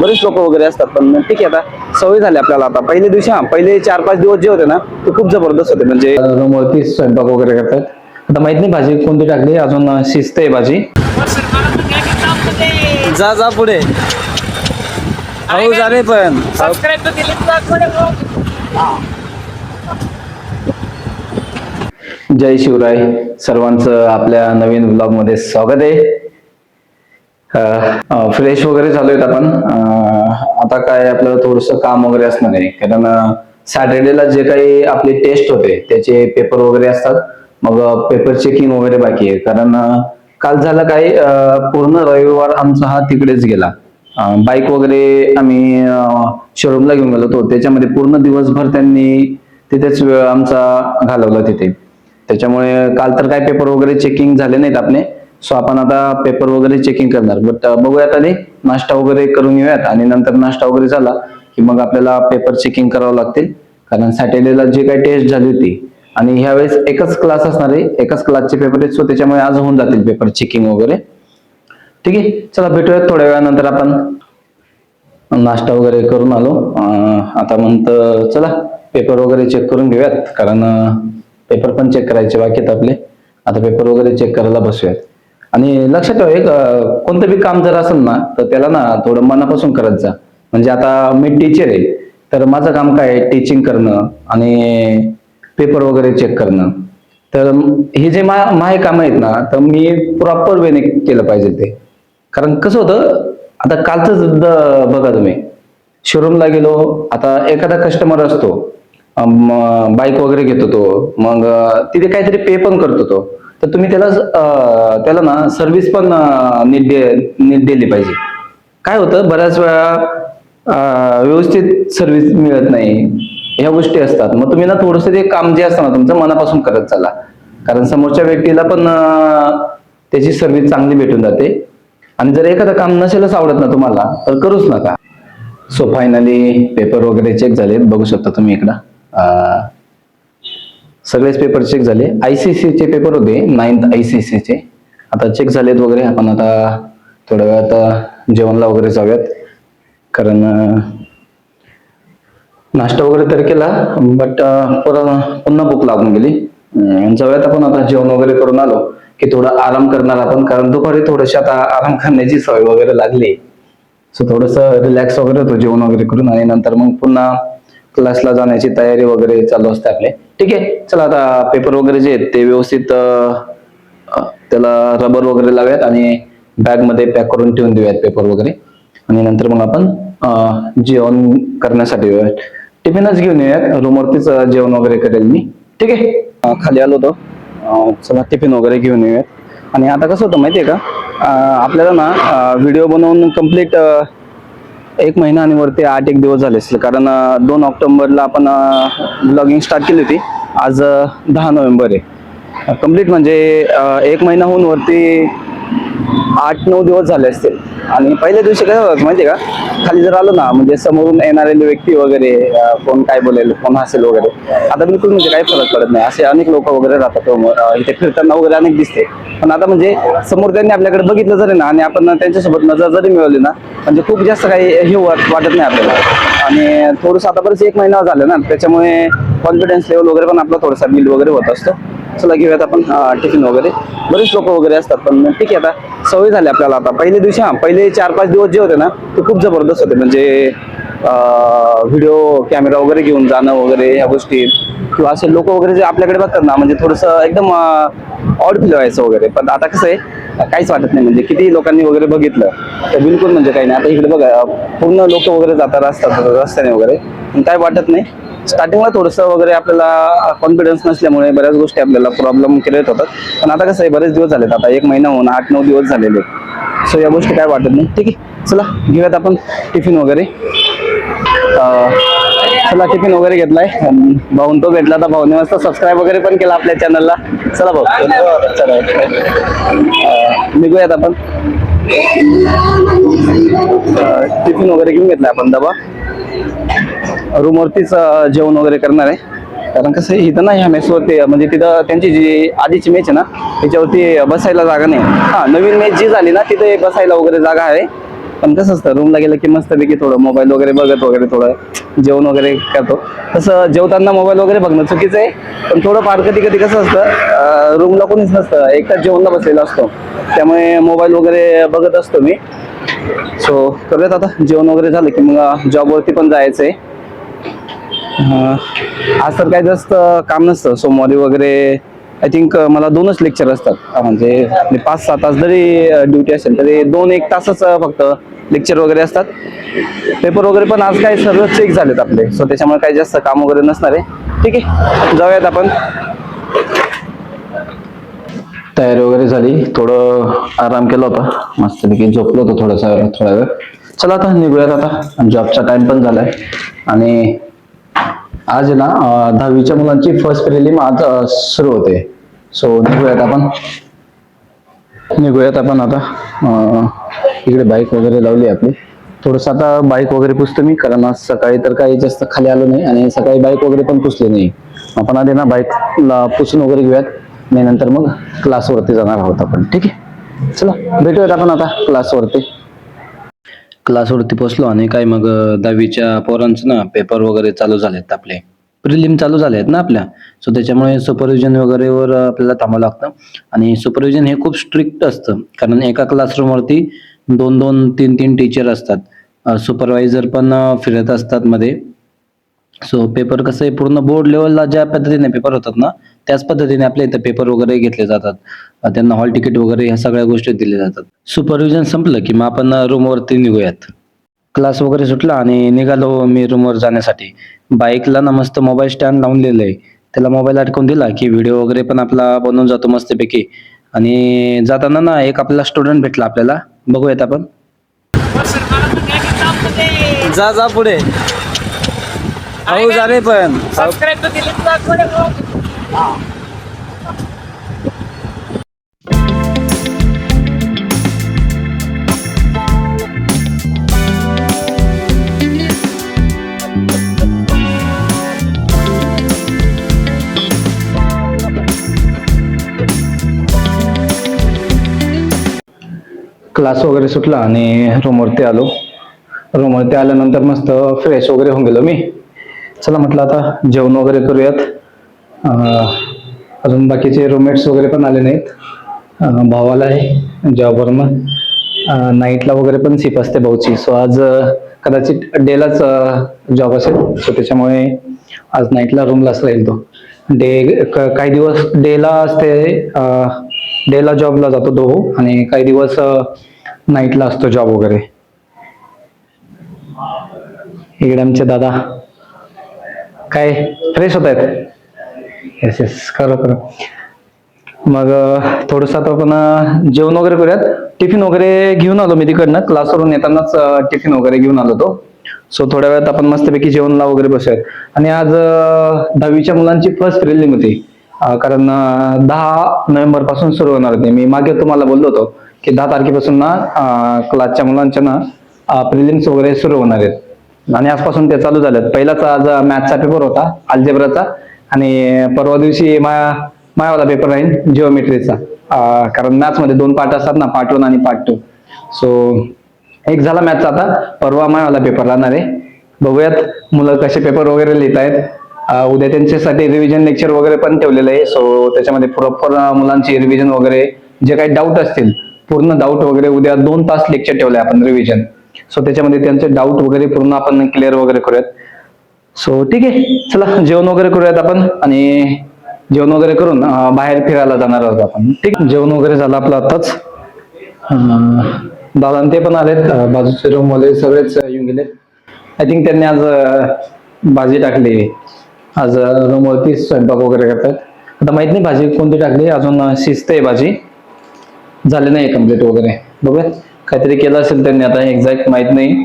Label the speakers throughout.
Speaker 1: बरेच लोक वगैरे असतात पण ठीक आहे आता. सवय झाली आपल्याला आता. पहिले दिवशी हा पहिले चार पाच दिवस जे होते ना ते खूप जबरदस्त होते. म्हणजे
Speaker 2: वरती स्वयंपाक वगैरे करतात. आता माहीत नाही भाजी कोणती टाकली अजून शिजते आहे भाजी.
Speaker 1: जा जा पुढे. हो जा रे पण?
Speaker 2: जय शिवराय. सर्वांचं आपल्या नवीन ब्लॉगमध्ये स्वागत आहे. फ्रेश वगैरे चालू आहेत आपण. आता काय आपलं थोडस काम वगैरे असणार आहे. कारण सॅटर्डेला जे काही आपले टेस्ट होते त्याचे पेपर वगैरे असतात. मग पेपर चेकिंग वगैरे बाकी आहे. कारण काल झालं काय पूर्ण रविवार आमचा हा तिकडेच गेला. बाईक वगैरे आम्ही शोरूमला घेऊन गेलो होतो. त्याच्यामध्ये पूर्ण दिवसभर त्यांनी तिथेच वेळ आमचा घालवला तिथे. त्याच्यामुळे काल तर काय पेपर वगैरे चेकिंग झाले नाहीत आपले. सो आपण आता पेपर वगैरे चेकिंग करणार. बट बघूयात आधी नाश्ता वगैरे करून येऊयात आणि नंतर नाश्ता वगैरे झाला की मग आपल्याला पेपर चेकिंग करावं लागतील. कारण सॅटर्डेला जे काही टेस्ट झाली होती आणि ह्यावेळेस एकच क्लास असणार आहे. एकाच क्लासचे पेपर आहेत. सो त्याच्यामुळे आज होऊन जातील पेपर चेकिंग वगैरे. ठीक आहे? चला भेटूयात थोड्या वेळानंतर आपण. नाश्ता वगैरे करून आलो. आता म्हणत चला पेपर वगैरे चेक करून घेऊयात. कारण पेपर पण चेक करायचे बाकी आहेत आपले. आता पेपर वगैरे चेक करायला बसूयात. आणि लक्षात ठेवा एक कोणतं बी काम जर असेल ना तर त्याला ना थोडं मनापासून करत जा. म्हणजे आता मी टीचर आहे तर माझं काम काय आहे? टीचिंग करणं आणि पेपर वगैरे चेक करणं. तर हे जे मा माझे कामं आहेत ना तर मी प्रॉपर वेने केलं पाहिजे ते. कारण कसं होतं आता कालच बघा तुम्ही. शोरूमला गेलो आता एखादा कस्टमर असतो बाईक वगैरे घेतो तो मग तिथे काहीतरी पे पण करतो तो तर तुम्ही त्याला त्याला ना सर्व्हिस पण नीट दे- नीट दिली पाहिजे. काय होतं बऱ्याच वेळा व्यवस्थित सर्व्हिस मिळत नाही. ह्या गोष्टी असतात. मग तुम्ही ना थोडंसं ते काम जे असतं ना तुमचं मनापासून करत चाला. कारण समोरच्या व्यक्तीला पण त्याची सर्व्हिस चांगली भेटून जाते. आणि जर एखादं काम नसेलच आवडत ना तुम्हाला तर करूच नका. सो फायनली पेपर वगैरे चेक झाले बघू शकता तुम्ही इकडं. अं, सगळेच पेपर चेक झाले. आयसीसीचे चे पेपर होते नाईन्थ आयसीसीचे चे. आता चेक झालेत वगैरे. आपण आता थोड्या वेळात जेवणला वगैरे जाऊयात. कारण नाश्ता वगैरे तर केला बट पुन्हा भूक लागून गेली. जाऊयात आपण आता जेवण वगैरे करून आलो की थोडा आराम करणार आपण. कारण दुपारी थोडीशी आता आराम करण्याची सवय वगैरे लागली. सो थोडस रिलॅक्स वगैरे होतो जेवण वगैरे करून आणि नंतर मग पुन्हा क्लासला जाण्याची तयारी वगैरे चालू असते आपले. ठीक आहे चला आता पेपर वगैरे जे आहेत ते व्यवस्थित त्याला रबर वगैरे लावूयात आणि बॅगमध्ये पॅक करून ठेवून देऊयात पेपर वगैरे. आणि नंतर मग आपण जेवण करण्यासाठी येऊयात. टिफिनच घेऊन येऊयात. रूमवरतीच वरतीच जेवण वगैरे करेल मी. ठीक आहे? खाली आलो होतो. चला टिफिन वगैरे घेऊन येऊयात. आणि आता कसं होतं माहितीये का? आपल्याला ना व्हिडिओ बनवून कंप्लीट एक महिना आणि वरती आठ एक दिवस झाले असतील. कारण दोन ऑक्टोबरला आपण ब्लॉगिंग स्टार्ट केली होती. आज दहा नोव्हेंबर आहे. कंप्लीट म्हणजे एक महिनाहून वरती आठ नऊ दिवस झाले असतील. आणि पहिल्या दिवशी काय होतं माहिती का? खाली जर आलो ना म्हणजे समोरून येणारे व्यक्ती वगैरे कोण काय बोलेल कोण हसेल वगैरे आता बिलकुल म्हणजे काही फरक पडत नाही. असे अनेक लोक वगैरे राहतात इथे फिरताना वगैरे अनेक दिसते. पण आता म्हणजे समोर त्यांनी आपल्याकडे बघितलं जरी ना आणि आपण त्यांच्यासोबत नजर जरी मिळवली ना म्हणजे खूप जास्त काही हे वाटत नाही आपल्याला. आणि थोडंसं आता एक महिना झालं ना त्याच्यामुळे कॉन्फिडन्स लेवल वगैरे पण आपला थोडासा बिल्ड वगैरे होत असतो. चला घेऊयात आपण टिफिन वगैरे. बरेच लोक वगैरे असतात पण ठीक आहे आता. सवय झाली आपल्याला आता. पहिले दिवशी हा पहिले चार पाच दिवस जे होते ना ते खूप जबरदस्त होते. म्हणजे व्हिडिओ कॅमेरा वगैरे घेऊन जाणं वगैरे ह्या गोष्टी. किंवा असे लोक वगैरे जे आपल्याकडे बघतात ना म्हणजे थोडंसं एकदम ऑड फील व्हायचं वगैरे. पण आता कसं आहे काहीच वाटत नाही. म्हणजे किती लोकांनी वगैरे बघितलं तर बिलकुल म्हणजे काही नाही. आता इकडे बघा पूर्ण लोक वगैरे जातात रस्त्यात रस्त्याने वगैरे. पण काय वाटत नाही. स्टार्टिंगला थोडंसं वगैरे आपल्याला कॉन्फिडन्स नसल्यामुळे बऱ्याच गोष्टी आपल्याला प्रॉब्लेम क्रिएट होतात. पण आता कसं आहे बरेच दिवस झालेत. आता एक महिना होऊन आठ नऊ दिवस झालेले सो या गोष्टी काय वाटत नाही? ठीक आहे. चला घेऊयात आपण टिफिन वगैरे. चला टिफिन वगैरे घेतलाय. भाऊन तो भेटला तर भाऊने मस्त सबस्क्राईब वगैरे पण केला आपल्या चॅनलला चला भाऊ. चला निघूयात आपण. टिफिन वगैरे घेऊन घेतला आपण डबा रूमवरतीच जेवण वगैरे करणार आहे. कारण कसं आहे, इथं नाही ह्या मेसवरती म्हणजे तिथं त्यांची जी आधीची मॅच आहे ना त्याच्यावरती बसायला जागा नाही. हा नवीन मॅच जी झाली ना तिथे बसायला वगैरे जागा आहे.
Speaker 1: पण कसं असतं रूमला गेलं की मस्तपैकी थोडं मोबाईल वगैरे बघत वगैरे थोडं जेवण वगैरे करतो. तसं जेवताना मोबाईल वगैरे बघणं चुकीचं आहे. पण थोडं फार कधी कधी कसं असतं रूमला कोणीच नसतं एकटाच जेवणला बसलेला असतो. त्यामुळे मोबाईल वगैरे बघत असतो मी. सो करूयात आता. जेवण वगैरे झालं की मग जॉबवरती पण जायचं आहे आज तर काही जास्त काम नसतं. सोमवारी वगैरे आय थिंक uh, मला दोनच लेक्चर असतात. म्हणजे पाच सहा तास जरी uh, ड्युटी असेल तरी दोन एक तासच uh, फक्त लेक्चर वगैरे असतात. पेपर वगैरे पण आज काही सर्व चेक झालेत आपले. सो त्याच्यामुळे काही जास्त काम वगैरे नसणार आहे. ठीक आहे. जाऊयात आपण.
Speaker 2: तयारी वगैरे झाली. थोडं आराम केला होता. मस्तपैकी झोपलो होतो थोडासा थोडा वेळ. चला आता निघूयात आता. जॉबचा टाइम पण झालाय. आणि आज आहे ना दहावीच्या मुलांची फर्स्ट प्रिलिम आज सुरू होते. सो निघूयात आपण. निघूयात आपण आता. इकडे बाईक वगैरे लावली आपली. थोडस आता बाईक वगैरे पुसतो मी कारण आज सकाळी तर काही जास्त खाली आलो नाही आणि सकाळी बाईक वगैरे पण पुसली नाही. आपण आधी ना बाईकला पुसून वगैरे घेऊयात. आणि नंतर मग क्लासवरती जाणार आहोत आपण. ठीक आहे? चला भेटूयात आपण आता क्लासवरती क्लासवरती पोचलो आणि काय मग दहावीच्या पोरांचं ना पेपर वगैरे चालू झालेत आपले. प्रिलिम चालू झाले आहेत ना आपल्या. सो त्याच्यामुळे सुपरविजन वगैरेवर आपल्याला थांबावं लागतं. आणि सुपरविजन हे खूप स्ट्रिक्ट असतं. कारण एका क्लासरूमवरती दोन दोन तीन तीन टीचर असतात. सुपरवायझर पण फिरत असतात मध्ये. सो पेपर कसं आहे पूर्ण बोर्ड लेवलला ज्या पद्धतीने पेपर होतात ना त्याच पद्धतीने आपल्या इथं पेपर वगैरे घेतले जातात. त्यांना हॉल तिकीट वगैरे ह्या सगळ्या गोष्टी दिल्या जातात. सुपरविजन संपलं की मग आपण रूमवरती निघूयात. क्लास वगैरे सुटला आणि निघालो मी रूमवर जाण्यासाठी. बाईकला ना मस्त मोबाईल स्टँड लावून दिलेलं आहे. त्याला मोबाईल अडकवून दिला की व्हिडिओ वगैरे पण आपला बनवून जातो मस्तपैकी. आणि जाताना ना एक आपला स्टुडंट भेटला आपल्याला. बघूयात आपण.
Speaker 1: जा जा पुढे. हो पण.
Speaker 2: क्लास वगैरे सुटला आणि रूमवरती आलो. रूमवरती आल्यानंतर मस्त फ्रेश वगैरे होऊन गेलो मी. चला म्हटलं आता जेवण वगैरे करूयात. अजून बाकीचे रूममेट्स वगैरे पण आले नाहीत. भावाला आहे जॉबवरनं नाईटला वगैरे पण सीप असते भाऊची. सो आज कदाचित डेलाच जॉब असेल. सो त्याच्यामुळे आज नाईटला रूमलाच राहील तो. डे काही दिवस डेला असते डेला जॉबला जातो तो आणि काही दिवस नाईटला असतो जॉब वगैरे. इकडे आमचे दादा. काय फ्रेश होत आहेत येस येस खरं खरं मग थोडस आता आपण जेवण वगैरे करूयात. टिफिन वगैरे घेऊन आलो मी तिकडनं. क्लासवरून येतानाच टिफिन वगैरे घेऊन आलो तो. सो थोड्या वेळात आपण मस्तपैकी जेवणला वगैरे बसूयात. आणि आज दहावीच्या मुलांची फर्स्ट रिलिंग होती. कारण दहा नोव्हेंबरपासून सुरू होणार होते. मी मागे तुम्हाला बोललो होतो की दहा तारखेपासून ना क्लासच्या मुलांच्या ना प्रिलिम्स वगैरे सुरू होणार आहेत. आणि आजपासून ते चालू झालेत. पहिलाच आज मॅथचा पेपर होता अल्जेब्राचा आणि परवा दिवशी मा मायावाला पेपर राहील जिओमेट्रीचा कारण मॅथ्समध्ये दोन पार्ट असतात ना पार्ट वन आणि पार्ट टू सो एक झाला मॅथचा आता परवा मायावाला पेपर राहणार आहे. बघूयात मुलं कसे पेपर वगैरे लिहित आहेत. उद्या त्यांच्यासाठी रिव्हिजन लेक्चर वगैरे पण ठेवलेलं आहे. सो त्याच्यामध्ये प्रॉपर मुलांची रिव्हिजन वगैरे जे काही डाऊट असतील पूर्ण डाऊट वगैरे उद्या दोन तास लेक्चर ठेवले आपण रिव्हिजन सो त्याच्यामध्ये त्यांचे डाऊट वगैरे पूर्ण आपण क्लिअर वगैरे करूयात. सो ठीक आहे. चला जेवण वगैरे करूयात आपण आणि जेवण वगैरे करून बाहेर फिरायला जाणार आहोत आपण. ठीक जेवण वगैरे झालं आपलं आताच. दादा आणि ते पण आलेत. बाजूचे रूम वाले सगळेच येऊन गेले आय थिंक त्यांनी आज भाजी टाकली. आज रूम वरती स्वयंपाक वगैरे करतात. आता माहीत नाही भाजी कोणती टाकली. अजून शिस्त शिजते भाजी. झाली नाही कंप्लीट वगैरे. बघूया. काहीतरी केलं असेल त्यांनी आता एक्झॅक्ट माहीत नाही.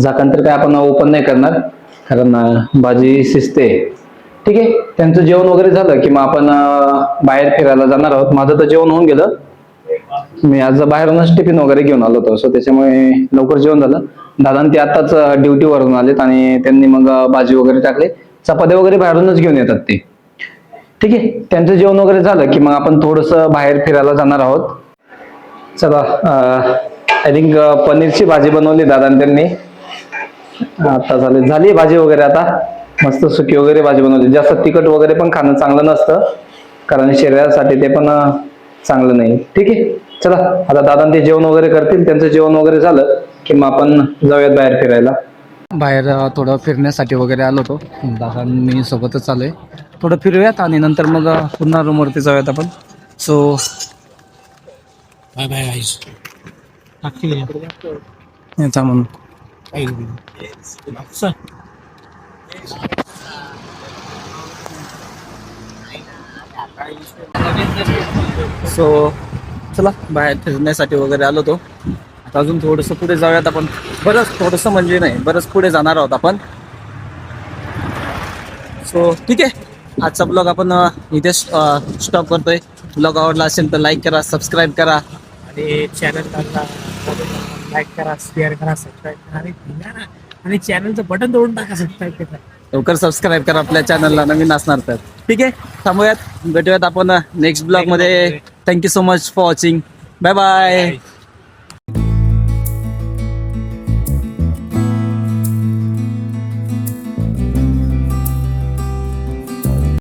Speaker 2: झाकण तर काय आपण ओपन नाही करणार. कारण भाजी शिजते. ठीक आहे? त्यांचं जेवण वगैरे झालं की मग आपण बाहेर फिरायला जाणार आहोत. माझं तर जेवण होऊन गेलं. मी आज बाहेरूनच टिफिन वगैरे घेऊन आलो होतो. सो त्याच्यामुळे लवकर जेवण झालं. दादा ते आताच ड्युटीवरून आलेत आणि त्यांनी मग भाजी वगैरे टाकले. चपात्या वगैरे बाहेरूनच घेऊन येतात ते. ठीक आहे? त्यांचं जेवण वगैरे झालं की मग आपण थोडस बाहेर फिरायला जाणार आहोत. चला
Speaker 3: आय थिंक पनीरची भाजी बनवली दादा त्यांनी. आता झाली झाली भाजी वगैरे आता. मस्त सुकी वगैरे भाजी बनवली. जास्त तिखट वगैरे पण खाणं चांगलं नसतं. कारण शरीरासाठी ते पण चांगलं नाही. ठीक आहे? चला आता दादा ते जेवण वगैरे करतील. त्यांचं जेवण वगैरे झालं की मग आपण जाऊयात बाहेर फिरायला.
Speaker 2: बाहेर थोडं फिरण्यासाठी वगैरे आलो होतो. दादा मी सोबतच आलोय. थोडं फिरूयात आणि नंतर मग पुन्हा रूमवरती जाऊयात आपण. So
Speaker 4: bye bye guys
Speaker 2: so चला बाहेर फिरण्यासाठी वगैरे आलो होतो. आता अजून थोडंसं पुढे जाऊयात आपण. बरंच थोडंसं म्हणजे नाही बरंच पुढे जाणार आहोत आपण. सो ठीक आहे. आजचा ब्लॉग आपण इथे स्टॉप करतोय. ब्लॉग आवडला असेल तर लाईक करा सबस्क्राईब करा.
Speaker 4: आणि चॅनलला लाईक करा शेअर करा सबस्क्राईब करा आणि भिंगा ना. आणि चॅनलचं बटन तोडून टाका सबस्क्राईब करा.
Speaker 2: लवकर सबस्क्राईब करा आपल्या चॅनलला नवीन असणार तर. ठीक आहे थांबूयात. भेटूयात आपण नेक्स्ट ब्लॉगमध्ये. Thank you so much for watching bye bye